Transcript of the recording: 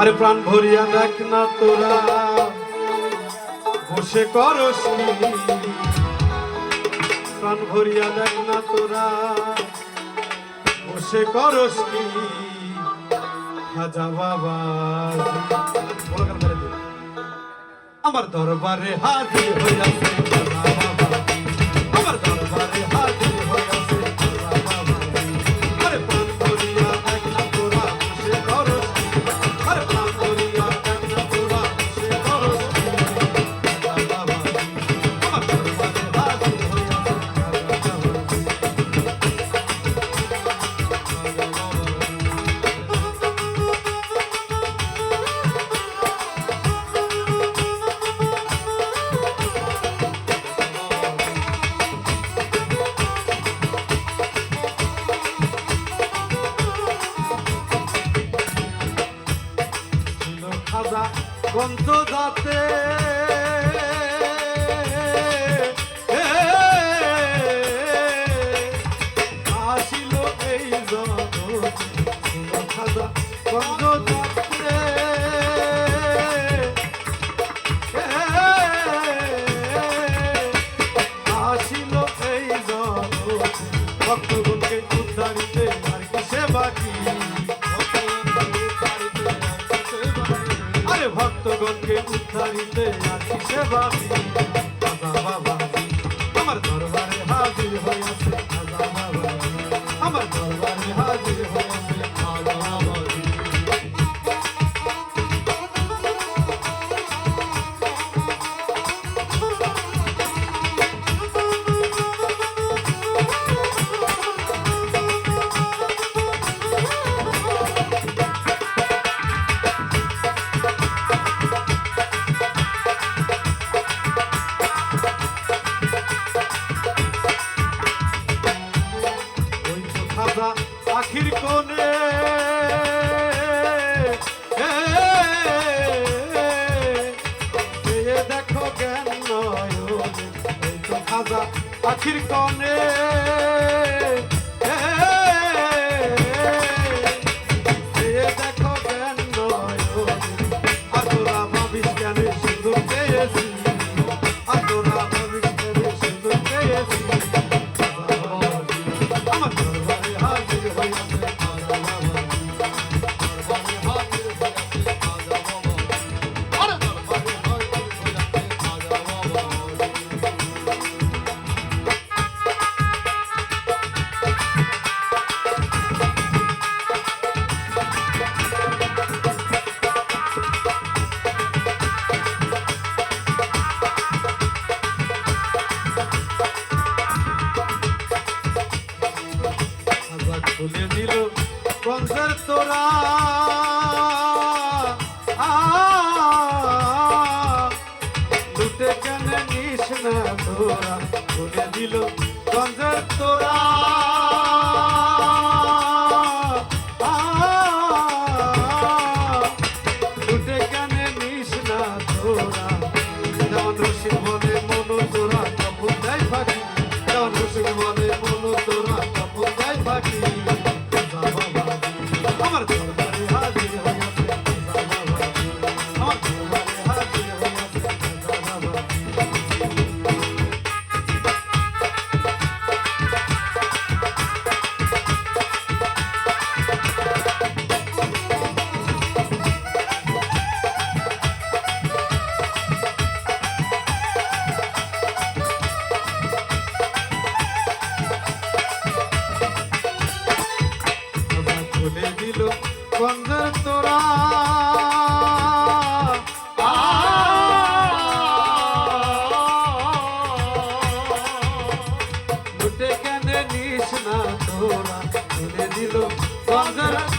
আরে প্রাণ ভরিয়া দেখ না তোরা। বসে করস প্রাণ ভরিয়া দেখ না তোরা। বসে করস কি খাজা বাবা। আমার দরবারে হাজির হইয়া বসন্ত দাতে। আসিল এই জগৎ বন্ধ আসিল এই জগৎ উদ্ধারিতে আছি সেবা বাবা রাজা পাখির কোণে দেখো জ্ঞান নয় পাখির কোণে